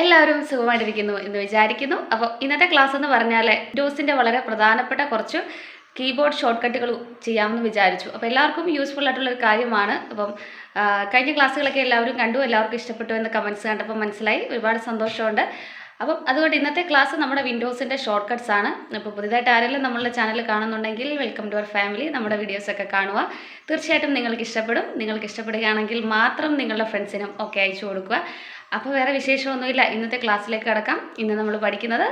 എല്ലാവരും സുഖമായിട്ടിരിക്കുന്നു എന്ന് വിചാരിക്കുന്നു. അപ്പോൾ ഇന്നത്തെ ക്ലാസ് എന്ന് പറഞ്ഞാൽ ഡോസിന്റെ വളരെ പ്രധാനപ്പെട്ട കുറച്ച് കീബോർഡ് ഷോർട്ട് കട്ടുകൾ ചെയ്യാമെന്ന് വിചാരിച്ചു. അപ്പോൾ എല്ലാവർക്കും യൂസ്ഫുൾ ആയിട്ടുള്ള ഒരു കാര്യമാണ്. അപ്പം കഴിഞ്ഞ ക്ലാസ്സുകളൊക്കെ എല്ലാവരും കണ്ടു. എല്ലാവർക്കും ഇഷ്ടപ്പെട്ടു എന്ന് കമൻസ് കണ്ടപ്പോൾ മനസ്സിലായി. ഒരുപാട് സന്തോഷമുണ്ട്. അപ്പം അതുകൊണ്ട് ഇന്നത്തെ ക്ലാസ് നമ്മുടെ വിൻഡോസിന്റെ ഷോർട്ട് കട്ട്സ് ആണ് അപ്പോൾ പുതിയതായിട്ട് ആരെങ്കിലും നമ്മളുടെ ചാനൽ കാണുന്നുണ്ടെങ്കിൽ വെൽക്കം ടു അവർ ഫാമിലി നമ്മുടെ വീഡിയോസൊക്കെ കാണുക. തീർച്ചയായിട്ടും നിങ്ങൾക്ക് ഇഷ്ടപ്പെടും. നിങ്ങൾക്ക് ഇഷ്ടപ്പെടുകയാണെങ്കിൽ മാത്രം നിങ്ങളുടെ ഫ്രണ്ട്സിനും ഒക്കെ അയച്ചു കൊടുക്കുക. അപ്പോൾ വേറെ വിശേഷമൊന്നുമില്ല. ഇന്നത്തെ ക്ലാസ്സിലേക്ക് കടക്കാം. ഇന്ന് നമ്മൾ പഠിക്കുന്നത്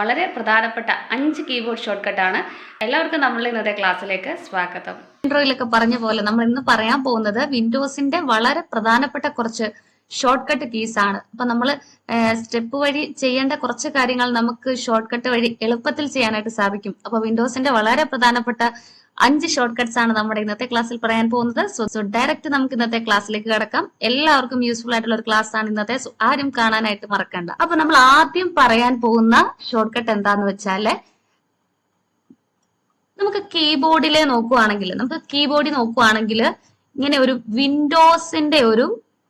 വളരെ പ്രധാനപ്പെട്ട അഞ്ച് കീബോർഡ് ഷോർട്ട് കട്ടാണ് എല്ലാവർക്കും നമ്മൾ ഇന്നത്തെ ക്ലാസ്സിലേക്ക് സ്വാഗതം. ഇൻട്രോയിലൊക്കെ പറഞ്ഞ പോലെ നമ്മൾ ഇന്ന് പറയാൻ പോകുന്നത് വിൻഡോസിന്റെ വളരെ പ്രധാനപ്പെട്ട കുറച്ച് ഷോർട്ട് കട്ട് കീസ് ആണ്. അപ്പൊ നമ്മൾ സ്റ്റെപ്പ് വഴി ചെയ്യേണ്ട കുറച്ച് കാര്യങ്ങൾ നമുക്ക് ഷോർട്ട് കട്ട് വഴി എളുപ്പത്തിൽ ചെയ്യാനായിട്ട് സാധിക്കും. അപ്പൊ വിൻഡോസിന്റെ വളരെ പ്രധാനപ്പെട്ട അഞ്ച് ഷോർട്ട് കട്ട്സ് ആണ് നമ്മുടെ ഇന്നത്തെ ക്ലാസ്സിൽ പറയാൻ പോകുന്നത്. സോ സോ ഡയറക്റ്റ് നമുക്ക് ഇന്നത്തെ ക്ലാസ്സിലേക്ക് കടക്കാം. എല്ലാവർക്കും യൂസ്ഫുൾ ആയിട്ടുള്ള ഒരു ക്ലാസ് ആണ് ഇന്നത്തെ. ആരും കാണാനായിട്ട് മറക്കണ്ട. അപ്പൊ നമ്മൾ ആദ്യം പറയാൻ പോകുന്ന ഷോർട്ട് കട്ട് എന്താന്ന് വെച്ചാൽ നമുക്ക് കീബോർഡിലെ നോക്കുവാണെങ്കിൽ നമുക്ക് കീബോർഡിൽ നോക്കുവാണെങ്കിൽ ഇങ്ങനെ ഒരു വിൻഡോസിന്റെ ഒരു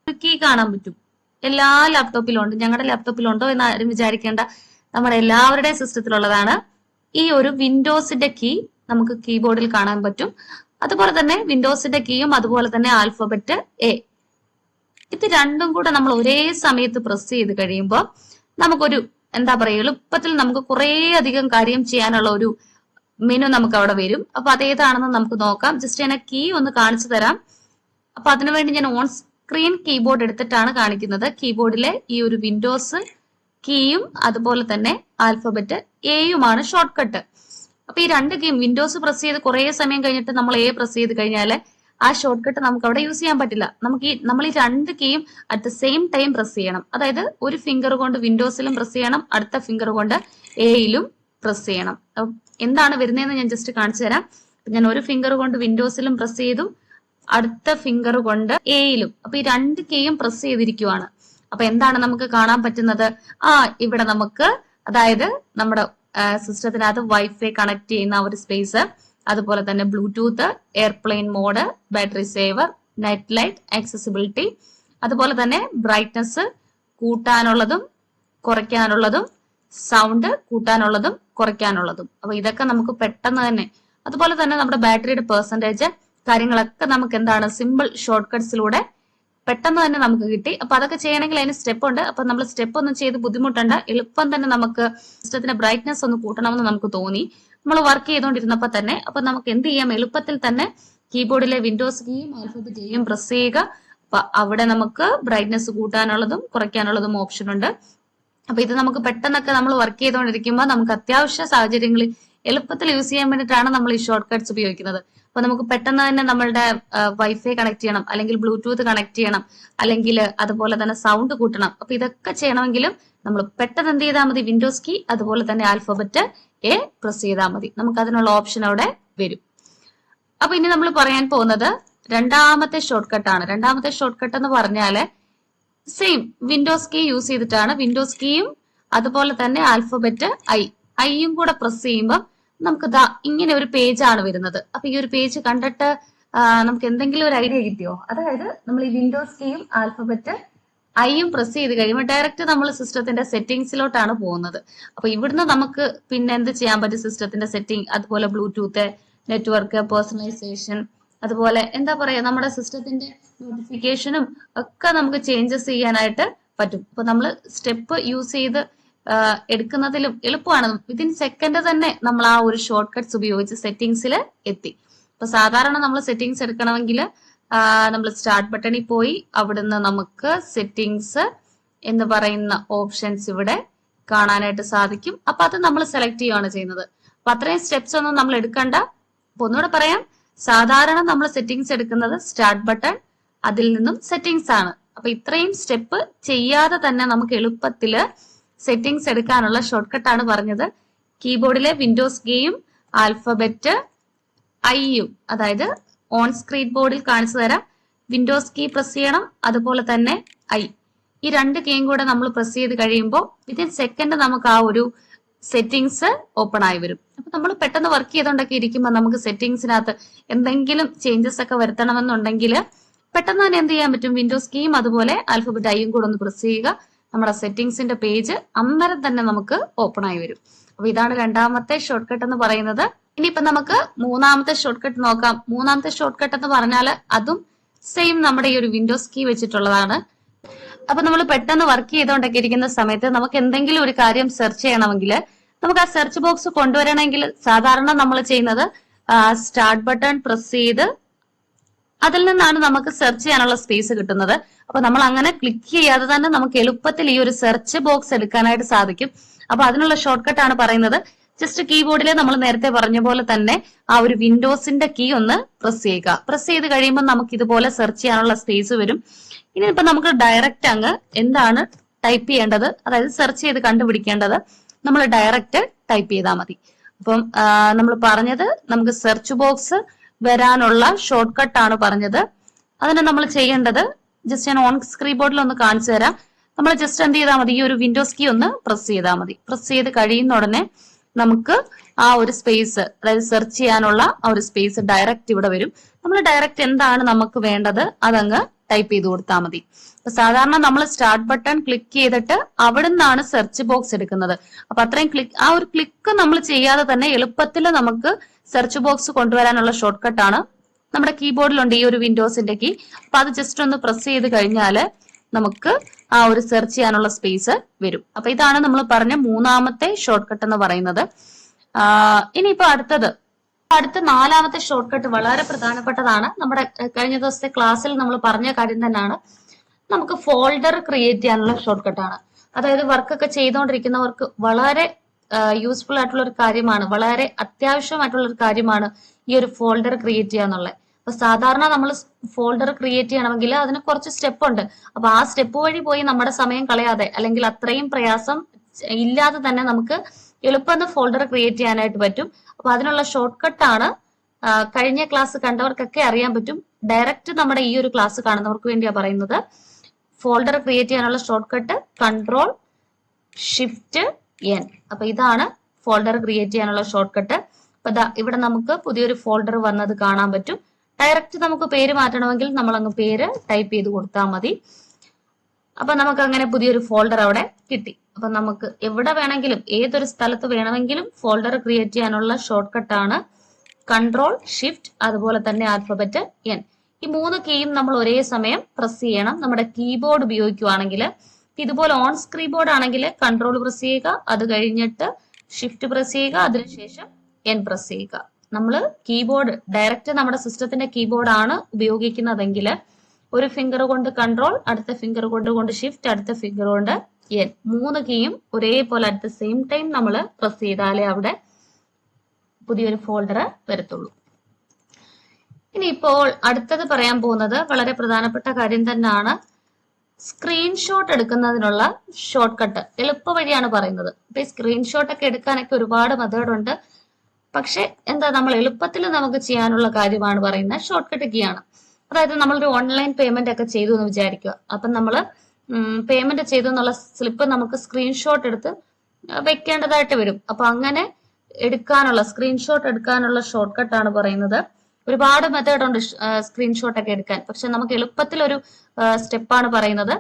കീ കാണാൻ പറ്റും. എല്ലാ ലാപ്ടോപ്പിലും ഉണ്ട് ഞങ്ങളുടെ ലാപ്ടോപ്പിലുണ്ടോ എന്ന് ആരും വിചാരിക്കേണ്ട നമ്മുടെ എല്ലാവരുടെയും സിസ്റ്റത്തിലുള്ളതാണ് ഈ ഒരു വിൻഡോസിന്റെ കീ നമുക്ക് കീബോർഡിൽ കാണാൻ പറ്റും. അതുപോലെ തന്നെ വിൻഡോസിന്റെ കീയും അതുപോലെ തന്നെ ആൽഫബറ്റ് എ ഇത് രണ്ടും കൂടെ നമ്മൾ ഒരേ സമയത്ത് പ്രസ് ചെയ്ത് കഴിയുമ്പോൾ നമുക്കൊരു എന്താ പറയുക എളുപ്പത്തിൽ നമുക്ക് കുറേ അധികം കാര്യം ചെയ്യാനുള്ള ഒരു മെനു നമുക്ക് അവിടെ വരും. അപ്പൊ അതേതാണെന്ന് നമുക്ക് നോക്കാം. ജസ്റ്റ് ഞാൻ കീ ഒന്ന് കാണിച്ചു തരാം. അപ്പൊ അതിനുവേണ്ടി ഞാൻ ഓൺ സ്ക്രീൻ കീബോർഡ് എടുത്തിട്ടാണ് കാണിക്കുന്നത്. കീബോർഡിലെ ഈ ഒരു വിൻഡോസ് കീയും അതുപോലെ തന്നെ ആൽഫബറ്റ് എയുമാണ് ഷോർട്ട് കട്ട് അപ്പൊ ഈ രണ്ട് കീയും വിൻഡോസ് പ്രസ് ചെയ്ത് കുറേ സമയം കഴിഞ്ഞിട്ട് നമ്മൾ എ പ്രസ് ചെയ്ത് കഴിഞ്ഞാൽ ആ ഷോർട്ട് കട്ട് നമുക്ക് അവിടെ യൂസ് ചെയ്യാൻ പറ്റില്ല. നമുക്ക് ഈ നമ്മൾ ഈ രണ്ട് കീയും at the same time press ചെയ്യണം. അതായത് ഒരു ഫിംഗർ കൊണ്ട് വിൻഡോസിലും പ്രസ് ചെയ്യണം അടുത്ത ഫിംഗർ കൊണ്ട് എയിലും പ്രസ് ചെയ്യണം. എന്താണ് വരുന്നതെന്ന് ഞാൻ ജസ്റ്റ് കാണിച്ചു തരാം. ഞാൻ ഒരു ഫിംഗർ കൊണ്ട് വിൻഡോസിലും പ്രസ് ചെയ്തു. അടുത്ത ഫിംഗർ കൊണ്ട് എയിലും അപ്പൊ ഈ രണ്ട് കെയും പ്രസ് ചെയ്തിരിക്കുവാണ്. അപ്പൊ എന്താണ് നമുക്ക് കാണാൻ പറ്റുന്നത്? ആ ഇവിടെ നമുക്ക് അതായത് നമ്മുടെ സിസ്റ്റത്തിനകത്ത് വൈഫൈ കണക്ട് ചെയ്യുന്ന ഒരു സ്പേസ് അതുപോലെ തന്നെ Bluetooth airplane mode battery saver net light accessibility അതുപോലെ തന്നെ ബ്രൈറ്റ്നസ് കൂട്ടാനുള്ളതും കുറയ്ക്കാനുള്ളതും സൗണ്ട് കൂട്ടാനുള്ളതും കുറയ്ക്കാനുള്ളതും. അപ്പൊ ഇതൊക്കെ നമുക്ക് പെട്ടെന്ന് തന്നെ അതുപോലെ തന്നെ നമ്മുടെ ബാറ്ററിയുടെ പെർസെന്റേജ് കാര്യങ്ങളൊക്കെ നമുക്ക് എന്താണ് സിമ്പിൾ ഷോർട്ട് കട്ട്സിലൂടെ പെട്ടെന്ന് തന്നെ നമുക്ക് കിട്ടി. അപ്പൊ അതൊക്കെ ചെയ്യണമെങ്കിൽ അതിന് സ്റ്റെപ്പ് ഉണ്ട്. അപ്പൊ നമ്മൾ സ്റ്റെപ്പ് ഒന്നും ചെയ്ത് ബുദ്ധിമുട്ടുണ്ട്. എളുപ്പം തന്നെ നമുക്ക് സിസ്റ്റത്തിന്റെ ബ്രൈറ്റ്നസ് ഒന്ന് കൂട്ടണമെന്ന് നമുക്ക് തോന്നി. നമ്മൾ വർക്ക് ചെയ്തുകൊണ്ടിരുന്നപ്പോ തന്നെ അപ്പൊ നമുക്ക് എന്ത് ചെയ്യാം? എളുപ്പത്തിൽ തന്നെ കീബോർഡിലെ വിൻഡോസ് കീയും ആൽഫബറ്റ് കീയും പ്രസ് ചെയ്യുക. അപ്പൊ അവിടെ നമുക്ക് ബ്രൈറ്റ്നസ് കൂട്ടാനുള്ളതും കുറയ്ക്കാനുള്ളതും ഓപ്ഷൻ ഉണ്ട്. അപ്പൊ ഇത് നമുക്ക് പെട്ടെന്നൊക്കെ നമ്മൾ വർക്ക് ചെയ്തുകൊണ്ടിരിക്കുമ്പോൾ നമുക്ക് അത്യാവശ്യ സാഹചര്യങ്ങളിൽ എളുപ്പത്തിൽ യൂസ് ചെയ്യാൻ വേണ്ടിയിട്ടാണ് നമ്മൾ ഈ ഷോർട്ട് കട്ട്സ് ഉപയോഗിക്കുന്നത്. അപ്പൊ നമുക്ക് പെട്ടെന്ന് തന്നെ നമ്മളുടെ വൈഫൈ കണക്ട് ചെയ്യണം അല്ലെങ്കിൽ ബ്ലൂടൂത്ത് കണക്ട് ചെയ്യണം അല്ലെങ്കിൽ അതുപോലെ തന്നെ സൗണ്ട് കൂട്ടണം. അപ്പൊ ഇതൊക്കെ ചെയ്യണമെങ്കിലും നമ്മൾ പെട്ടെന്ന് എന്ത് ചെയ്താൽ മതി? വിൻഡോസ് കീ അതുപോലെ തന്നെ ആൽഫബറ്റ് എ പ്രസ് ചെയ്താൽ മതി. നമുക്ക് അതിനുള്ള ഓപ്ഷൻ അവിടെ വരും. അപ്പൊ ഇനി നമ്മൾ പറയാൻ പോകുന്നത് രണ്ടാമത്തെ ഷോർട്ട് കട്ടാണ് രണ്ടാമത്തെ ഷോർട്ട് കട്ട് എന്ന് പറഞ്ഞാൽ സെയിം വിൻഡോസ് കീ യൂസ് ചെയ്തിട്ടാണ് വിൻഡോസ് കീയും അതുപോലെ തന്നെ ആൽഫബറ്റ് ഐ ഐയും കൂടെ പ്രസ് ചെയ്യുമ്പോൾ നമുക്ക് ദാ ഇങ്ങനെ ഒരു പേജ് ആണ് വരുന്നത്. അപ്പൊ ഈ ഒരു പേജ് കണ്ടിട്ട് നമുക്ക് എന്തെങ്കിലും ഒരു ഐഡിയ കിട്ടിയോ? അതായത് നമ്മൾ ഈ വിൻഡോസ് കീയും ആൽഫബറ്റ് ഐയും പ്രസ് ചെയ്ത് കഴിയുമ്പോൾ ഡയറക്റ്റ് നമ്മൾ സിസ്റ്റത്തിന്റെ സെറ്റിംഗ്സിലോട്ടാണ് പോകുന്നത്. അപ്പൊ ഇവിടുന്ന് നമുക്ക് പിന്നെ എന്ത് ചെയ്യാൻ പറ്റും? സിസ്റ്റത്തിന്റെ സെറ്റിംഗ് അതുപോലെ ബ്ലൂടൂത്ത് നെറ്റ്വർക്ക് പേഴ്സണലൈസേഷൻ അതുപോലെ എന്താ പറയാ നമ്മുടെ സിസ്റ്റത്തിന്റെ നോട്ടിഫിക്കേഷനും ഒക്കെ നമുക്ക് ചേഞ്ചസ് ചെയ്യാനായിട്ട് പറ്റും. അപ്പൊ നമ്മൾ സ്റ്റെപ്പ് യൂസ് ചെയ്ത് എടുക്കുന്നതിലും എളുപ്പമാണ്. വിതിൻ സെക്കൻഡ് തന്നെ നമ്മൾ ആ ഒരു ഷോർട്ട് കട്ട്സ് ഉപയോഗിച്ച് സെറ്റിംഗ്സിൽ എത്തി. അപ്പൊ സാധാരണ നമ്മൾ സെറ്റിംഗ്സ് എടുക്കണമെങ്കിൽ നമ്മൾ സ്റ്റാർട്ട് ബട്ടണിൽ പോയി അവിടുന്ന് നമുക്ക് സെറ്റിംഗ്സ് എന്ന് പറയുന്ന ഓപ്ഷൻസ് ഇവിടെ കാണാനായിട്ട് സാധിക്കും. അപ്പൊ അത് നമ്മൾ സെലക്ട് ചെയ്യുകയാണ് ചെയ്യുന്നത്. അപ്പൊ അത്രയും സ്റ്റെപ്സ് ഒന്നും നമ്മൾ എടുക്കണ്ട. അപ്പൊ ഒന്നുകൂടെ പറയാം. സാധാരണ നമ്മൾ സെറ്റിംഗ്സ് എടുക്കുന്നത് സ്റ്റാർട്ട് ബട്ടൺ അതിൽ നിന്നും സെറ്റിംഗ്സ് ആണ്. അപ്പൊ ഇത്രയും സ്റ്റെപ്പ് ചെയ്യാതെ തന്നെ നമുക്ക് എളുപ്പത്തിൽ സെറ്റിംഗ്സ് എടുക്കാനുള്ള ഷോർട്ട് ആണ് പറഞ്ഞത്. കീബോർഡിലെ വിൻഡോസ് കീയും ആൽഫബറ്റ് ഐയും അതായത് ഓൺ സ്ക്രീൻ ബോർഡിൽ കാണിച്ചു തരാം. വിൻഡോസ് കീ പ്രസ് ചെയ്യണം അതുപോലെ തന്നെ ഐ ഈ രണ്ട് കീയും കൂടെ നമ്മൾ പ്രസ് ചെയ്ത് കഴിയുമ്പോൾ വിത്തിൻ സെക്കൻഡ് നമുക്ക് ആ ഒരു സെറ്റിങ്സ് ഓപ്പൺ ആയി വരും. അപ്പൊ നമ്മൾ പെട്ടെന്ന് വർക്ക് ചെയ്തുകൊണ്ടൊക്കെ ഇരിക്കുമ്പോൾ നമുക്ക് സെറ്റിംഗ്സിനകത്ത് എന്തെങ്കിലും ചേഞ്ചസ് ഒക്കെ വരുത്തണമെന്നുണ്ടെങ്കിൽ പെട്ടെന്ന് തന്നെ എന്ത് ചെയ്യാൻ പറ്റും? വിൻഡോസ് കീയും അതുപോലെ ആൽഫബറ്റ് ഐയും കൂടെ ഒന്ന് പ്രസ് ചെയ്യുക. നമ്മുടെ സെറ്റിംഗ്സിന്റെ പേജ് അന്നേരം തന്നെ നമുക്ക് ഓപ്പൺ ആയി വരും. അപ്പൊ ഇതാണ് രണ്ടാമത്തെ ഷോർട്ട് കട്ട് എന്ന് പറയുന്നത്. ഇനിയിപ്പോ നമുക്ക് മൂന്നാമത്തെ ഷോർട്ട് കട്ട് നോക്കാം. മൂന്നാമത്തെ ഷോർട്ട് കട്ട് എന്ന് പറഞ്ഞാൽ അതും സെയിം നമ്മുടെ ഈ ഒരു വിൻഡോസ് കീ വെച്ചിട്ടുള്ളതാണ്. അപ്പൊ നമ്മൾ പെട്ടെന്ന് വർക്ക് ചെയ്തുകൊണ്ടൊക്കെ ഇരിക്കുന്ന സമയത്ത് നമുക്ക് എന്തെങ്കിലും ഒരു കാര്യം സെർച്ച് ചെയ്യണമെങ്കിൽ നമുക്ക് ആ സെർച്ച് ബോക്സ് കൊണ്ടുവരണമെങ്കിൽ സാധാരണ നമ്മൾ ചെയ്യുന്നത് സ്റ്റാർട്ട് ബട്ടൺ പ്രസ് ചെയ്ത് അതിൽ നിന്നാണ് നമുക്ക് സെർച്ച് ചെയ്യാനുള്ള സ്പേസ് കിട്ടുന്നത്. അപ്പൊ നമ്മൾ അങ്ങനെ ക്ലിക്ക് ചെയ്യാതെ തന്നെ നമുക്ക് എളുപ്പത്തിൽ ഈ ഒരു സെർച്ച് ബോക്സ് എടുക്കാനായിട്ട് സാധിക്കും. അപ്പൊ അതിനുള്ള ഷോർട്ട് കട്ട് ആണ് പറയുന്നത്. ജസ്റ്റ് കീബോർഡിൽ നമ്മൾ നേരത്തെ പറഞ്ഞ പോലെ തന്നെ ആ ഒരു വിൻഡോസിന്റെ കീ ഒന്ന് പ്രസ് ചെയ്യുക. പ്രസ് ചെയ്ത് കഴിയുമ്പോൾ നമുക്ക് ഇതുപോലെ സെർച്ച് ചെയ്യാനുള്ള സ്പേസ് വരും. ഇനി ഇപ്പൊ നമുക്ക് ഡയറക്റ്റ് അങ്ങ് എന്താണ് ടൈപ്പ് ചെയ്യേണ്ടത്? അതായത് സെർച്ച് ചെയ്ത് കണ്ടുപിടിക്കേണ്ടത് നമ്മൾ ഡയറക്റ്റ് ടൈപ്പ് ചെയ്താൽ മതി. അപ്പം നമ്മൾ പറഞ്ഞത് നമുക്ക് സെർച്ച് ബോക്സ് വരാനുള്ള ഷോർട്ട് കട്ട് ആണ് പറഞ്ഞത്. അതിന് നമ്മൾ ചെയ്യേണ്ടത് ജസ്റ്റ് ഞാൻ ഓൺ സ്ക്രീൻ ബോർഡിൽ ഒന്ന് കാണിച്ചു തരാം. നമ്മൾ ജസ്റ്റ് എന്ത് ചെയ്താൽ മതി? ഈ ഒരു വിൻഡോസ് കീ ഒന്ന് പ്രസ് ചെയ്താൽ മതി. പ്രസ് ചെയ്ത് കഴിയുന്ന ഉടനെ നമുക്ക് ആ ഒരു സ്പേസ് അതായത് സെർച്ച് ചെയ്യാനുള്ള ആ ഒരു സ്പേസ് ഡയറക്റ്റ് ഇവിടെ വരും. നമ്മൾ ഡയറക്റ്റ് എന്താണ് നമുക്ക് വേണ്ടത്? അതങ്ങ് ടൈപ്പ് ചെയ്ത് കൊടുത്താൽ മതി. സാധാരണ നമ്മൾ സ്റ്റാർട്ട് ബട്ടൺ ക്ലിക്ക് ചെയ്തിട്ട് അവിടെ നിന്നാണ് സെർച്ച് ബോക്സ് എടുക്കുന്നത്. അപ്പൊ അത്രയും ക്ലിക്ക് ആ ഒരു ക്ലിക്ക് നമ്മൾ ചെയ്യാതെ തന്നെ എളുപ്പത്തിൽ നമുക്ക് സെർച്ച് ബോക്സ് കൊണ്ടുവരാനുള്ള ഷോർട്ട് കട്ടാണ് നമ്മുടെ കീബോർഡിലുണ്ട് ഈ ഒരു വിൻഡോസിന്റെ കീ അപ്പൊ അത് ജസ്റ്റ് ഒന്ന് പ്രസ് ചെയ്ത് കഴിഞ്ഞാൽ നമുക്ക് ആ ഒരു സെർച്ച് ചെയ്യാനുള്ള സ്പേസ് വരും. അപ്പൊ ഇതാണ് നമ്മൾ പറഞ്ഞ മൂന്നാമത്തെ ഷോർട്ട് കട്ട് എന്ന് പറയുന്നത്. ഇനിയിപ്പോ അടുത്തത്. അടുത്ത നാലാമത്തെ ഷോർട്ട് കട്ട് വളരെ പ്രധാനപ്പെട്ടതാണ്. നമ്മുടെ കഴിഞ്ഞ ദിവസത്തെ ക്ലാസ്സിൽ നമ്മൾ പറഞ്ഞ കാര്യം തന്നെയാണ്. നമുക്ക് ഫോൾഡർ ക്രിയേറ്റ് ചെയ്യാനുള്ള ഷോർട്ട് കട്ടാണ് അതായത് വർക്കൊക്കെ ചെയ്തുകൊണ്ടിരിക്കുന്നവർക്ക് വളരെ യൂസ്ഫുൾ ആയിട്ടുള്ള ഒരു കാര്യമാണ്. വളരെ അത്യാവശ്യമായിട്ടുള്ള ഒരു കാര്യമാണ് ഈ ഒരു ഫോൾഡർ ക്രിയേറ്റ് ചെയ്യുക എന്നുള്ളത്. അപ്പൊ സാധാരണ നമ്മൾ ഫോൾഡർ ക്രിയേറ്റ് ചെയ്യണമെങ്കിൽ അതിന് കുറച്ച് സ്റ്റെപ്പ് ഉണ്ട്. അപ്പൊ ആ സ്റ്റെപ്പ് വഴി പോയി നമ്മുടെ സമയം കളയാതെ അല്ലെങ്കിൽ അത്രയും പ്രയാസം ഇല്ലാതെ തന്നെ നമുക്ക് എളുപ്പം ഫോൾഡർ ക്രിയേറ്റ് ചെയ്യാനായിട്ട് പറ്റും. അപ്പൊ അതിനുള്ള ഷോർട്ട് ആണ് കഴിഞ്ഞ ക്ലാസ് കണ്ടവർക്കൊക്കെ അറിയാൻ പറ്റും. ഡയറക്റ്റ് നമ്മുടെ ഈ ഒരു ക്ലാസ് കാണുന്നവർക്ക് വേണ്ടിയാ പറയുന്നത്. ഫോൾഡർ ക്രിയേറ്റ് ചെയ്യാനുള്ള shortcut control shift N അപ്പൊ ഇതാണ് ഫോൾഡർ ക്രിയേറ്റ് ചെയ്യാനുള്ള ഷോർട്ട് കട്ട് അപ്പൊ ഇവിടെ നമുക്ക് പുതിയൊരു ഫോൾഡർ വന്നത് കാണാൻ പറ്റും. ഡയറക്റ്റ് നമുക്ക് പേര് മാറ്റണമെങ്കിൽ നമ്മൾ അങ്ങ് പേര് ടൈപ്പ് ചെയ്ത് കൊടുത്താൽ മതി. അപ്പൊ നമുക്ക് അങ്ങനെ പുതിയൊരു ഫോൾഡർ അവിടെ കിട്ടി. അപ്പൊ നമുക്ക് എവിടെ വേണമെങ്കിലും ഏതൊരു സ്ഥലത്ത് വേണമെങ്കിലും ഫോൾഡർ ക്രിയേറ്റ് ചെയ്യാനുള്ള ഷോർട്ട് കട്ടാണ് കൺട്രോൾ ഷിഫ്റ്റ് അതുപോലെ തന്നെ ആൽഫബറ്റ് എൻ ഈ മൂന്ന് കീയും നമ്മൾ ഒരേ സമയം പ്രസ് ചെയ്യണം. നമ്മുടെ കീബോർഡ് ഉപയോഗിക്കുവാണെങ്കിൽ ഇതുപോലെ ഓൺ സ്ക്രീൻ ബോർഡ് ആണെങ്കിൽ കൺട്രോൾ പ്രസ് ചെയ്യുക അത് കഴിഞ്ഞിട്ട് ഷിഫ്റ്റ് പ്രസ് ചെയ്യുക അതിനുശേഷം എൻ പ്രസ് ചെയ്യുക. നമ്മൾ കീബോർഡ് ഡയറക്റ്റ് നമ്മുടെ സിസ്റ്റത്തിന്റെ കീബോർഡ് ആണ് ഉപയോഗിക്കുന്നതെങ്കിൽ ഒരു ഫിംഗർ കൊണ്ട് കൺട്രോൾ അടുത്ത ഫിംഗർ കൊണ്ട് കൊണ്ട് ഷിഫ്റ്റ് അടുത്ത ഫിംഗർ കൊണ്ട് എൻ മൂന്ന് കീയും ഒരേപോലെ അറ്റ് ദ സെയിം ടൈം നമ്മൾ പ്രസ് ചെയ്താലേ അവിടെ പുതിയൊരു ഫോൾഡർ വരത്തുള്ളൂ. ഇനി ഇപ്പോൾ അടുത്തത് പറയാൻ പോകുന്നത് വളരെ പ്രധാനപ്പെട്ട കാര്യം തന്നെയാണ് സ്ക്രീൻഷോട്ട് എടുക്കുന്നതിനുള്ള ഷോർട്ട് കട്ട് എളുപ്പ വഴിയാണ് പറയുന്നത്. അപ്പൊ ഈ സ്ക്രീൻഷോട്ട് ഒക്കെ എടുക്കാനൊക്കെ ഒരുപാട് മെത്തേഡ് ഉണ്ട്. പക്ഷെ എന്താ നമ്മൾ എളുപ്പത്തിൽ നമുക്ക് ചെയ്യാനുള്ള കാര്യമാണ് പറയുന്നത് ഷോർട്ട് കട്ട് കീ ആണ് അതായത് നമ്മളൊരു ഓൺലൈൻ പേയ്മെന്റ് ഒക്കെ ചെയ്തു എന്ന് വിചാരിക്കുക. അപ്പം നമ്മൾ പേയ്മെന്റ് ചെയ്തു എന്നുള്ള സ്ലിപ്പ് നമുക്ക് സ്ക്രീൻഷോട്ട് എടുത്ത് വെക്കേണ്ടതായിട്ട് വരും. അപ്പൊ അങ്ങനെ എടുക്കാനുള്ള സ്ക്രീൻഷോട്ട് എടുക്കാനുള്ള ഷോർട്ട് കട്ടാണ് പറയുന്നത്. ഒരുപാട് മെത്തേഡ് ഉണ്ട് സ്ക്രീൻഷോട്ട് ഒക്കെ എടുക്കാൻ. പക്ഷെ നമുക്ക് എളുപ്പത്തിൽ ഒരു സ്റ്റെപ്പാണ് പറയുന്നത്.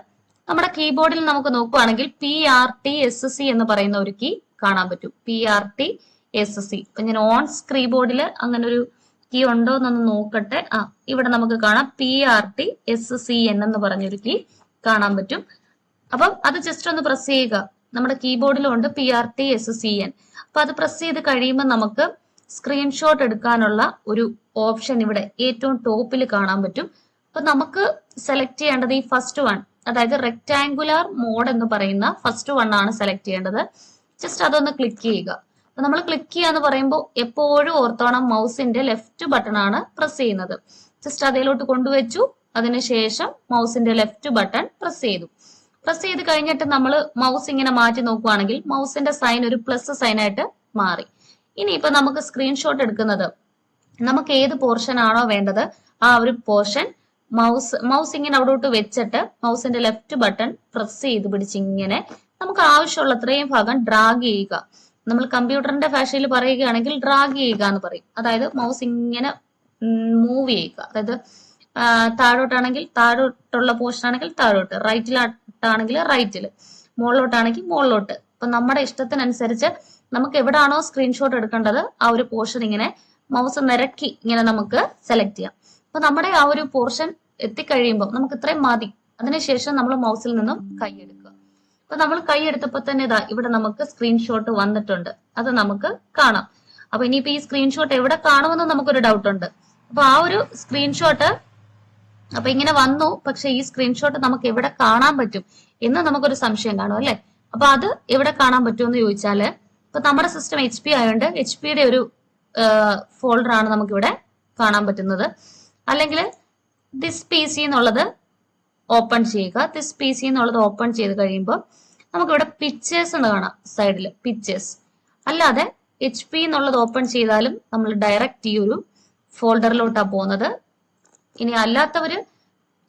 നമ്മുടെ കീബോർഡിൽ നമുക്ക് നോക്കുവാണെങ്കിൽ P R T S C എന്ന് പറയുന്ന ഒരു കീ കാണാൻ പറ്റും. P R T S C ഇപ്പൊ ഞാൻ ഓൺ സ്ക്രീബോർഡിൽ അങ്ങനെ ഒരു കീ ഉണ്ടോ എന്നൊന്ന് നോക്കട്ടെ. ആ ഇവിടെ നമുക്ക് കാണാം P R T S C N എന്ന് പറഞ്ഞൊരു കീ കാണാൻ പറ്റും. അപ്പം അത് ജസ്റ്റ് ഒന്ന് പ്രസ് ചെയ്യുക. നമ്മുടെ കീബോർഡിലുണ്ട് P R T S C N അപ്പൊ അത് പ്രസ് ചെയ്ത് കഴിയുമ്പോൾ നമുക്ക് സ്ക്രീൻഷോട്ട് എടുക്കാനുള്ള ഒരു ഓപ്ഷൻ ഇവിടെ ഏറ്റവും ടോപ്പിൽ കാണാൻ പറ്റും. അപ്പൊ നമുക്ക് സെലക്ട് ചെയ്യേണ്ടത് ഈ ഫസ്റ്റ് വൺ അതായത് റെക്ടാങ്കുലാർ മോഡ് എന്ന് പറയുന്ന ഫസ്റ്റ് വൺ ആണ് സെലക്ട് ചെയ്യേണ്ടത്. ജസ്റ്റ് അതൊന്ന് ക്ലിക്ക് ചെയ്യുക. അപ്പൊ നമ്മൾ ക്ലിക്ക് ചെയ്യാന്ന് പറയുമ്പോൾ എപ്പോഴും ഓർത്തോണം മൗസിന്റെ ലെഫ്റ്റ് ബട്ടൺ ആണ് പ്രസ് ചെയ്യുന്നത്. ജസ്റ്റ് അതിലോട്ട് കൊണ്ടുവച്ചു. അതിനുശേഷം മൗസിന്റെ ലെഫ്റ്റ് ബട്ടൺ പ്രസ് ചെയ്തു. പ്രസ് ചെയ്ത് കഴിഞ്ഞിട്ട് നമ്മൾ മൗസ് ഇങ്ങനെ മാറ്റി നോക്കുവാണെങ്കിൽ മൗസിന്റെ സൈൻ ഒരു പ്ലസ് സൈൻ ആയിട്ട് മാറി. ഇനി നമുക്ക് സ്ക്രീൻഷോട്ട് എടുക്കുന്നത്. നമുക്ക് ഏത് പോർഷൻ ആണോ വേണ്ടത് ആ ഒരു പോർഷൻ മൗസ് മൗസ് ഇങ്ങനെ അവിടോട്ട് വെച്ചിട്ട് മൗസിന്റെ ലെഫ്റ്റ് ബട്ടൺ പ്രസ് ചെയ്ത് പിടിച്ച് ഇങ്ങനെ നമുക്ക് ആവശ്യമുള്ള അത്രയും ഭാഗം ഡ്രാഗ് ചെയ്യുക. നമ്മൾ കമ്പ്യൂട്ടറിന്റെ ഭാഷയിൽ പറയുകയാണെങ്കിൽ ഡ്രാഗ് ചെയ്യുക എന്ന് പറയും. അതായത് മൗസ് ഇങ്ങനെ മൂവ് ചെയ്യുക. അതായത് താഴോട്ടാണെങ്കിൽ താഴോട്ടുള്ള പോർഷൻ ആണെങ്കിൽ താഴോട്ട് റൈറ്റിലാട്ടാണെങ്കിൽ റൈറ്റിൽ മുകളിലോട്ടാണെങ്കിൽ മുകളിലോട്ട് അപ്പൊ നമ്മുടെ ഇഷ്ടത്തിനനുസരിച്ച് നമുക്ക് എവിടാണോ സ്ക്രീൻഷോട്ട് എടുക്കേണ്ടത് ആ ഒരു പോർഷൻ ഇങ്ങനെ മൗസ് നിരക്കി ഇങ്ങനെ നമുക്ക് സെലക്ട് ചെയ്യാം. അപ്പൊ നമ്മുടെ ആ ഒരു പോർഷൻ എത്തിക്കഴിയുമ്പോൾ നമുക്ക് ഇത്രയും മതി. അതിനുശേഷം നമ്മൾ മൗസിൽ നിന്നും കൈയെടുക്കുക അപ്പൊ നമ്മൾ കൈയെടുത്തപ്പോ തന്നെ ഇതാ ഇവിടെ നമുക്ക് സ്ക്രീൻഷോട്ട് വന്നിട്ടുണ്ട്. അത് നമുക്ക് കാണാം. അപ്പൊ ഇനിയിപ്പോ ഈ സ്ക്രീൻഷോട്ട് എവിടെ കാണുമെന്ന് നമുക്കൊരു ഡൗട്ട് ഉണ്ട്. അപ്പൊ ആ ഒരു സ്ക്രീൻഷോട്ട് അപ്പൊ ഇങ്ങനെ വന്നു. പക്ഷെ ഈ സ്ക്രീൻഷോട്ട് നമുക്ക് എവിടെ കാണാൻ പറ്റും എന്ന് നമുക്കൊരു സംശയം കാണും അല്ലെ? അപ്പൊ അത് എവിടെ കാണാൻ പറ്റുമെന്ന് ചോദിച്ചാൽ ഇപ്പൊ നമ്മുടെ സിസ്റ്റം എച്ച് പി ആയതുകൊണ്ട് എച്ച് പിയുടെ ഒരു ഫോൾഡർ ആണ് നമുക്കിവിടെ കാണാൻ പറ്റുന്നത്. അല്ലെങ്കിൽ ദിസ് പി സി എന്നുള്ളത് ഓപ്പൺ ചെയ്യുക. ദിസ് പി സി എന്നുള്ളത് ഓപ്പൺ ചെയ്ത് കഴിയുമ്പോൾ നമുക്കിവിടെ പിക്ചേഴ്സ് എന്ന് കാണാം സൈഡിൽ പിക്ചേഴ്സ് അല്ലാതെ എച്ച് പി എന്നുള്ളത് ഓപ്പൺ ചെയ്താലും നമ്മൾ ഡയറക്റ്റ് ഈ ഒരു ഫോൾഡറിലോട്ടാണ് പോകുന്നത്. ഇനി അല്ലാത്തവര്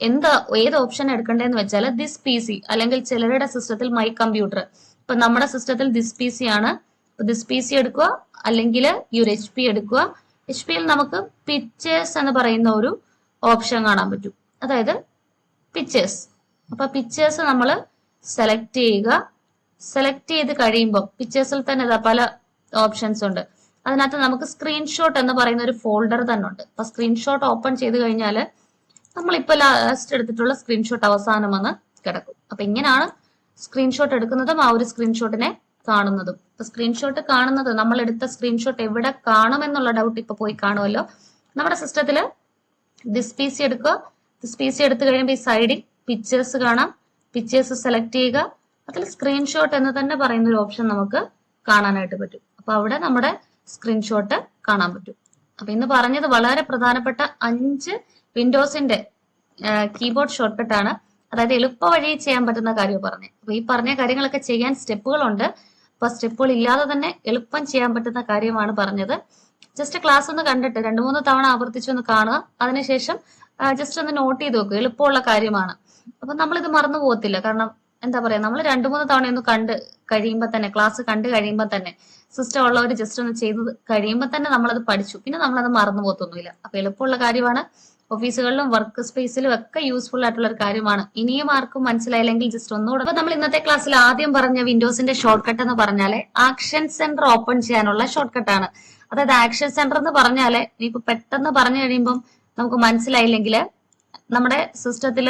എന്താ ഏത് ഓപ്ഷൻ എടുക്കേണ്ടതെന്ന് വെച്ചാൽ ദിസ് പി സി അല്ലെങ്കിൽ ചിലരുടെ സിസ്റ്റത്തിൽ മൈ കമ്പ്യൂട്ടർ ഇപ്പൊ നമ്മുടെ സിസ്റ്റത്തിൽ ദിസ് പി സി ആണ്. ദിസ് പി സി എടുക്കുക അല്ലെങ്കിൽ ഈ ഒരു എച്ച് പി എടുക്കുക എച്ച് പിയിൽ നമുക്ക് പിക്ചേഴ്സ് എന്ന് പറയുന്ന ഒരു ഓപ്ഷൻ കാണാൻ പറ്റും. അതായത് പിക്ചേഴ്സ് അപ്പൊ പിക്ചേഴ്സ് നമ്മൾ സെലക്ട് ചെയ്യുക. സെലക്ട് ചെയ്ത് കഴിയുമ്പോൾ പിക്ചേഴ്സിൽ തന്നെ പല ഓപ്ഷൻസ് ഉണ്ട്. അതിനകത്ത് നമുക്ക് സ്ക്രീൻഷോട്ട് എന്ന് പറയുന്ന ഒരു ഫോൾഡർ തന്നെ ഉണ്ട്. അപ്പൊ സ്ക്രീൻഷോട്ട് ഓപ്പൺ ചെയ്ത് കഴിഞ്ഞാൽ നമ്മളിപ്പോ ലാസ്റ്റ് എടുത്തിട്ടുള്ള സ്ക്രീൻഷോട്ട് അവസാനം വന്ന് കിടക്കും. അപ്പൊ ഇങ്ങനെയാണ് സ്ക്രീൻഷോട്ട് എടുക്കുന്നതും ആ ഒരു സ്ക്രീൻഷോട്ടിനെ കാണുന്നതും. ഇപ്പൊ സ്ക്രീൻഷോട്ട് കാണുന്നത് നമ്മൾ എടുത്ത സ്ക്രീൻഷോട്ട് എവിടെ കാണുമെന്നുള്ള ഡൗട്ട് ഇപ്പൊ പോയി കാണുമല്ലോ. നമ്മുടെ സിസ്റ്റത്തിൽ ദിസ് പി സി എടുക്കുക. ദിസ് പി സി എടുത്തു കഴിയുമ്പോൾ ഈ സൈഡിൽ പിക്ചേഴ്സ് കാണാം. പിക്ചേഴ്സ് സെലക്ട് ചെയ്യുക. അതിൽ സ്ക്രീൻഷോട്ട് എന്ന് തന്നെ പറയുന്ന ഒരു ഓപ്ഷൻ നമുക്ക് കാണാനായിട്ട് പറ്റും. അപ്പൊ അവിടെ നമ്മുടെ സ്ക്രീൻഷോട്ട് കാണാൻ പറ്റും. അപ്പൊ ഇന്ന് പറഞ്ഞത് വളരെ പ്രധാനപ്പെട്ട അഞ്ച് വിൻഡോസിന്റെ കീബോർഡ് ഷോർട്ട്കട്ട് ആണ്. അതായത് എളുപ്പ വഴി ചെയ്യാൻ പറ്റുന്ന കാര്യം പറഞ്ഞു. അപ്പൊ ഈ പറഞ്ഞ കാര്യങ്ങളൊക്കെ ചെയ്യാൻ സ്റ്റെപ്പുകളുണ്ട്. അപ്പൊ സ്റ്റെപ്പുകൾ ഇല്ലാതെ തന്നെ എളുപ്പം ചെയ്യാൻ പറ്റുന്ന കാര്യമാണ് പറഞ്ഞത്. ജസ്റ്റ് ക്ലാസ് ഒന്ന് കണ്ടിട്ട് രണ്ടു മൂന്ന് തവണ ആവർത്തിച്ചൊന്ന് കാണുക. അതിനുശേഷം ജസ്റ്റ് ഒന്ന് നോട്ട് ചെയ്ത് നോക്കുക എളുപ്പമുള്ള കാര്യമാണ്. അപ്പൊ നമ്മളിത് മറന്നു പോകത്തില്ല. കാരണം എന്താ പറയാ നമ്മൾ രണ്ടു മൂന്ന് തവണ ഒന്ന് കണ്ട് കഴിയുമ്പോൾ തന്നെ ക്ലാസ് കണ്ട് കഴിയുമ്പോൾ തന്നെ സിസ്റ്റം ഉള്ളവർ ജസ്റ്റ് ഒന്ന് ചെയ്ത് കഴിയുമ്പോൾ തന്നെ നമ്മളത് പഠിച്ചു. പിന്നെ നമ്മളത് മറന്നു പോകത്തൊന്നുമില്ല. അപ്പൊ എളുപ്പമുള്ള കാര്യമാണ്. ഓഫീസുകളിലും വർക്ക് സ്പേസിലും ഒക്കെ യൂസ്ഫുൾ ആയിട്ടുള്ള ഒരു കാര്യമാണ്. ഇനിയും ആർക്കും മനസ്സിലായില്ലെങ്കിൽ ജസ്റ്റ് ഒന്നുകൂടെ. നമ്മൾ ഇന്നത്തെ ക്ലാസ്സിൽ ആദ്യം പറഞ്ഞ വിൻഡോസിന്റെ ഷോർട്ട് കട്ട് എന്ന് പറഞ്ഞാൽ ആക്ഷൻ സെന്റർ ഓപ്പൺ ചെയ്യാനുള്ള ഷോർട്ട് ആണ്. അതായത് ആക്ഷൻ സെന്റർ എന്ന് പറഞ്ഞാൽ ഇനിയിപ്പോ പെട്ടെന്ന് പറഞ്ഞു കഴിയുമ്പോൾ നമുക്ക് മനസ്സിലായില്ലെങ്കിൽ നമ്മുടെ സിസ്റ്റത്തിൽ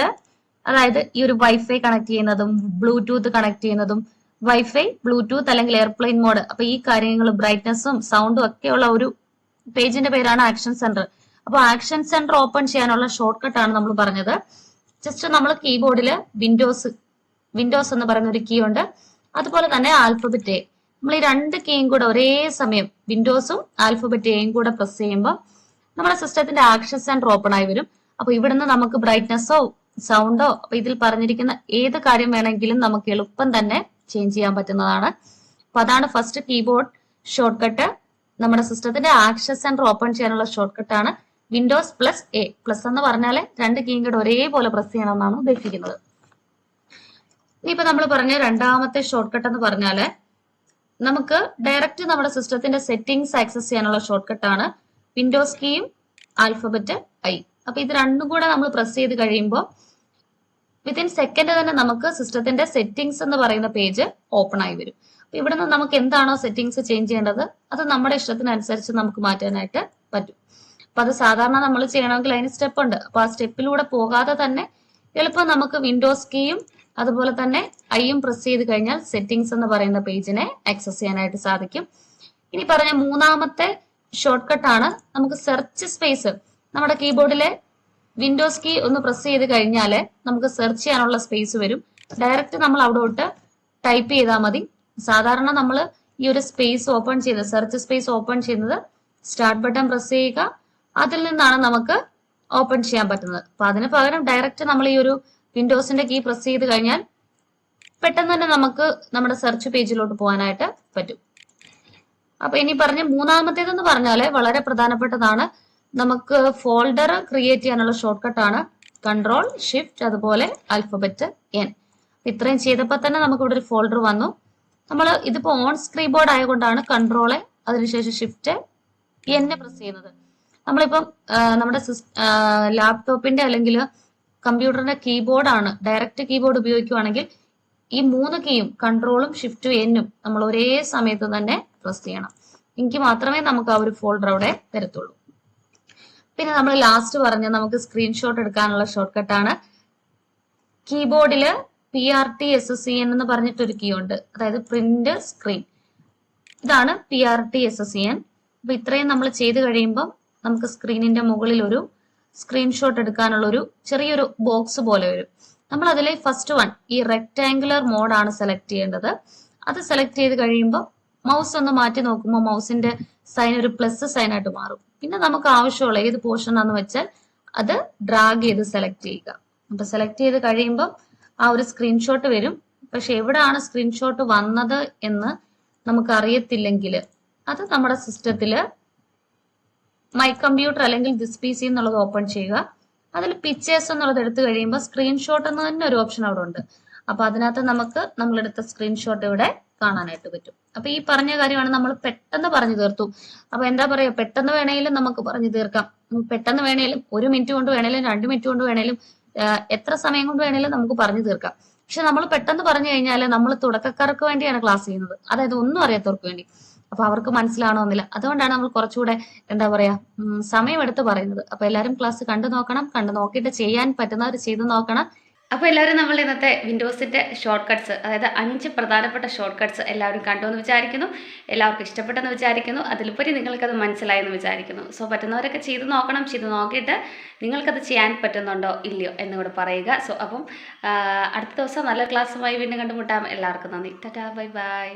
അതായത് ഈ ഒരു വൈഫൈ കണക്ട് ചെയ്യുന്നതും ബ്ലൂടൂത്ത് കണക്ട് ചെയ്യുന്നതും വൈഫൈ ബ്ലൂടൂത്ത് അല്ലെങ്കിൽ എയർപ്ലെയിൻ മോഡ് അപ്പൊ ഈ കാര്യങ്ങൾ ബ്രൈറ്റ്നസ്സും സൗണ്ടും ഒക്കെയുള്ള ഒരു പേജിന്റെ പേരാണ് ആക്ഷൻ സെന്റർ അപ്പൊ ആക്ഷൻ സെന്റർ ഓപ്പൺ ചെയ്യാനുള്ള ഷോർട്ട് കട്ട് ആണ് നമ്മൾ പറഞ്ഞത്. ജസ്റ്റ് നമ്മൾ കീബോർഡിൽ വിൻഡോസ് വിൻഡോസ് എന്ന് പറയുന്ന ഒരു കീ ഉണ്ട്. അതുപോലെ തന്നെ ആൽഫബറ്റ് എ നമ്മൾ ഈ രണ്ട് കീയും കൂടെ ഒരേ സമയം വിൻഡോസും ആൽഫബറ്റ് എയും കൂടെ പ്രസ് ചെയ്യുമ്പോൾ നമ്മുടെ സിസ്റ്റത്തിന്റെ ആക്ഷൻ സെന്റർ ഓപ്പൺ ആയി വരും. അപ്പൊ ഇവിടുന്ന് നമുക്ക് ബ്രൈറ്റ്നെസ്സോ സൗണ്ടോ അപ്പൊ ഇതിൽ പറഞ്ഞിരിക്കുന്ന ഏത് കാര്യം വേണമെങ്കിലും നമുക്ക് എളുപ്പം തന്നെ ചേഞ്ച് ചെയ്യാൻ പറ്റുന്നതാണ്. അപ്പൊ അതാണ് ഫസ്റ്റ് കീബോർഡ് ഷോർട്ട് കട്ട് നമ്മുടെ സിസ്റ്റത്തിന്റെ ആക്ഷൻ സെന്റർ ഓപ്പൺ ചെയ്യാനുള്ള ഷോർട്ട് കട്ട് ആണ്. വിൻഡോസ് പ്ലസ് എ പ്ലസ് എന്ന് പറഞ്ഞാൽ രണ്ട് കീയും കൂടെ ഒരേപോലെ പ്രസ് ചെയ്യണമെന്നാണ് ഉദ്ദേശിക്കുന്നത്. ഇനിയിപ്പോ നമ്മൾ പറഞ്ഞ രണ്ടാമത്തെ ഷോർട്ട് കട്ട് എന്ന് പറഞ്ഞാൽ നമുക്ക് ഡയറക്റ്റ് നമ്മുടെ സിസ്റ്റത്തിന്റെ സെറ്റിംഗ്സ് ആക്സസ് ചെയ്യാനുള്ള ഷോർട്ട് കട്ട് ആണ് വിൻഡോസ് കീയും ആൽഫബറ്റ് ഐ അപ്പൊ ഇത് രണ്ടും കൂടെ നമ്മൾ പ്രസ് ചെയ്ത് കഴിയുമ്പോൾ വിത്തിൻ സെക്കൻഡ് തന്നെ നമുക്ക് സിസ്റ്റത്തിന്റെ സെറ്റിംഗ്സ് എന്ന് പറയുന്ന പേജ് ഓപ്പൺ ആയി വരും. അപ്പൊ ഇവിടെ നിന്ന് നമുക്ക് എന്താണോ സെറ്റിംഗ്സ് ചേഞ്ച് ചെയ്യേണ്ടത് അത് നമ്മുടെ ഇഷ്ടത്തിനനുസരിച്ച് നമുക്ക് മാറ്റാനായിട്ട് പറ്റും. അപ്പൊ അത് സാധാരണ നമ്മൾ ചെയ്യണമെങ്കിൽ അതിന് സ്റ്റെപ്പ് ഉണ്ട്. അപ്പൊ ആ സ്റ്റെപ്പിലൂടെ പോകാതെ തന്നെ എളുപ്പം നമുക്ക് വിൻഡോസ് കീയും അതുപോലെ തന്നെ ഐയും പ്രസ് ചെയ്ത് കഴിഞ്ഞാൽ സെറ്റിംഗ്സ് എന്ന് പറയുന്ന പേജിനെ ആക്സസ് ചെയ്യാനായിട്ട് സാധിക്കും. ഇനി പറഞ്ഞ മൂന്നാമത്തെ ഷോർട്ട് കട്ട് ആണ് നമുക്ക് സെർച്ച് സ്പേസ് നമ്മുടെ കീബോർഡിലെ വിൻഡോസ് കീ ഒന്ന് പ്രസ് ചെയ്ത് കഴിഞ്ഞാൽ നമുക്ക് സെർച്ച് ചെയ്യാനുള്ള സ്പേസ് വരും. ഡയറക്റ്റ് നമ്മൾ അവിടോട്ട് ടൈപ്പ് ചെയ്താൽ മതി. സാധാരണ നമ്മൾ ഈ ഒരു സ്പേസ് ഓപ്പൺ ചെയ്ത് സെർച്ച് സ്പേസ് ഓപ്പൺ ചെയ്യുന്നത് സ്റ്റാർട്ട് ബട്ടൺ പ്രസ് ചെയ്യുക അതിൽ നിന്നാണ് നമുക്ക് ഓപ്പൺ ചെയ്യാൻ പറ്റുന്നത്. അപ്പൊ അതിന് പകരം ഡയറക്റ്റ് നമ്മൾ ഈ ഒരു വിൻഡോസിന്റെ കീ പ്രസ് ചെയ്ത് കഴിഞ്ഞാൽ പെട്ടെന്ന് തന്നെ നമുക്ക് നമ്മുടെ സെർച്ച് പേജിലോട്ട് പോകാനായിട്ട് പറ്റും. അപ്പൊ ഇനി പറഞ്ഞ മൂന്നാമത്തേതെന്ന് പറഞ്ഞാൽ വളരെ പ്രധാനപ്പെട്ടതാണ് നമുക്ക് ഫോൾഡർ ക്രിയേറ്റ് ചെയ്യാനുള്ള ഷോർട്ട് കട്ടാണ് കൺട്രോൾ ഷിഫ്റ്റ് അതുപോലെ അൽഫബറ്റ് എൻ ഇത്രയും ചെയ്തപ്പോൾ തന്നെ നമുക്ക് ഇവിടെ ഒരു ഫോൾഡർ വന്നു. നമ്മൾ ഇതിപ്പോ ഓൺ സ്ക്രീൻ ബോർഡ് ആയതുകൊണ്ടാണ് കൺട്രോൾ അതിനുശേഷം ഷിഫ്റ്റ് എന്നെ പ്രസ് ചെയ്യുന്നത്. നമ്മളിപ്പം നമ്മുടെ ലാപ്ടോപ്പിന്റെ അല്ലെങ്കിൽ കമ്പ്യൂട്ടറിന്റെ കീബോർഡാണ് ഡയറക്റ്റ് കീബോർഡ് ഉപയോഗിക്കുവാണെങ്കിൽ ഈ മൂന്ന് കീയും കൺട്രോളും ഷിഫ്റ്റും എന്നും നമ്മൾ ഒരേ സമയത്ത് തന്നെ പ്രസ് ചെയ്യണം. എങ്കിൽ മാത്രമേ നമുക്ക് ആ ഒരു ഫോൾഡർ അവിടെ വരത്തുള്ളൂ. പിന്നെ നമ്മൾ ലാസ്റ്റ് പറഞ്ഞ നമുക്ക് സ്ക്രീൻഷോട്ട് എടുക്കാനുള്ള ഷോർട്ട് കട്ടാണ് കീബോർഡിൽ P R T S S C N എന്ന് പറഞ്ഞിട്ടൊരു കീ ഉണ്ട്. അതായത് പ്രിന്റ് സ്ക്രീൻ. ഇതാണ് P R T S S C N അപ്പൊ ഇത്രയും നമ്മൾ ചെയ്ത് കഴിയുമ്പോൾ നമുക്ക് സ്ക്രീനിന്റെ മുകളിൽ ഒരു സ്ക്രീൻഷോട്ട് എടുക്കാനുള്ള ഒരു ചെറിയൊരു ബോക്സ് പോലെ വരും. നമ്മൾ അതിലെ ഫസ്റ്റ് വൺ ഈ റെക്ടാങ്കുലർ മോഡാണ് സെലക്ട് ചെയ്യേണ്ടത്. അത് സെലക്ട് ചെയ്ത് കഴിയുമ്പോൾ മൗസ് ഒന്ന് മാറ്റി നോക്കുമ്പോൾ മൗസിന്റെ സൈൻ ഒരു പ്ലസ് സൈൻ ആയിട്ട് മാറും. പിന്നെ നമുക്ക് ആവശ്യമുള്ള ഏത് പോർഷൻ ആണെന്ന് വെച്ചാൽ അത് ഡ്രാഗ് ചെയ്ത് സെലക്ട് ചെയ്യുക. അപ്പൊ സെലക്ട് ചെയ്ത് കഴിയുമ്പോൾ ആ ഒരു സ്ക്രീൻഷോട്ട് വരും. പക്ഷെ എവിടെയാണ് സ്ക്രീൻഷോട്ട് വന്നത് എന്ന് നമുക്ക് അറിയത്തില്ലെങ്കിൽ അത് നമ്മുടെ സിസ്റ്റത്തിൽ മൈ കമ്പ്യൂട്ടർ അല്ലെങ്കിൽ ദിസ് പി സി എന്നുള്ളത് ഓപ്പൺ ചെയ്യുക. അതിൽ പിക്ചേഴ്സ് എന്നുള്ളത് എടുത്തു കഴിയുമ്പോൾ സ്ക്രീൻഷോട്ട് എന്ന് തന്നെ ഒരു ഓപ്ഷൻ അവിടെ ഉണ്ട്. അപ്പൊ അതിനകത്ത് നമുക്ക് നമ്മളെടുത്ത സ്ക്രീൻഷോട്ട് ഇവിടെ കാണാനായിട്ട് പറ്റും. അപ്പൊ ഈ പറഞ്ഞ കാര്യമാണ് നമ്മൾ പെട്ടെന്ന് പറഞ്ഞു തീർത്തു. അപ്പൊ എന്താ പറയാ പെട്ടെന്ന് വേണേലും നമുക്ക് പറഞ്ഞു തീർക്കാം. പെട്ടെന്ന് വേണേലും ഒരു മിനിറ്റ് കൊണ്ട് വേണേലും രണ്ട് മിനിറ്റ് കൊണ്ട് വേണേലും എത്ര സമയം കൊണ്ട് വേണേലും നമുക്ക് പറഞ്ഞു തീർക്കാം. പക്ഷെ നമ്മൾ പെട്ടെന്ന് പറഞ്ഞു കഴിഞ്ഞാൽ നമ്മൾ തുടക്കക്കാർക്ക് വേണ്ടിയാണ് ക്ലാസ് ചെയ്യുന്നത്. അതായത് ഒന്നും അറിയാത്തവർക്ക് വേണ്ടി. അപ്പൊ അവർക്ക് മനസ്സിലാവണമെന്നില്ല അതുകൊണ്ടാണ് നമ്മൾ കുറച്ചുകൂടെ എന്താ പറയാ സമയമെടുത്ത് പറയുന്നത്. അപ്പൊ എല്ലാവരും ക്ലാസ് കണ്ടു നോക്കണം കണ്ടു നോക്കിയിട്ട് ചെയ്യാൻ പറ്റുന്നവർ ചെയ്തു നോക്കണം. അപ്പോൾ എല്ലാവരും നമ്മൾ ഇന്നത്തെ വിൻഡോസിന്റെ ഷോർട്ട് കട്ട്സ് അതായത് അഞ്ച് പ്രധാനപ്പെട്ട ഷോർട്ട് കട്ട്സ് എല്ലാവരും കണ്ടു എന്ന് വിചാരിക്കുന്നു. എല്ലാവർക്കും ഇഷ്ടപ്പെട്ടെന്ന് വിചാരിക്കുന്നു. അതിലുപരി നിങ്ങൾക്കത് മനസ്സിലായെന്ന് വിചാരിക്കുന്നു. സോ പറ്റുന്നവരൊക്കെ ചെയ്ത് നോക്കണം. ചെയ്ത് നോക്കിയിട്ട് നിങ്ങൾക്കത് ചെയ്യാൻ പറ്റുന്നുണ്ടോ ഇല്ലയോ എന്ന് എന്നുകൂടെ പറയുക. സോ അപ്പം അടുത്ത ദിവസം നല്ല ക്ലാസ്സുമായി വീണ്ടും കണ്ടുമുട്ടാം. എല്ലാവർക്കും നന്ദി. ടാറ്റാ ബൈ ബൈ.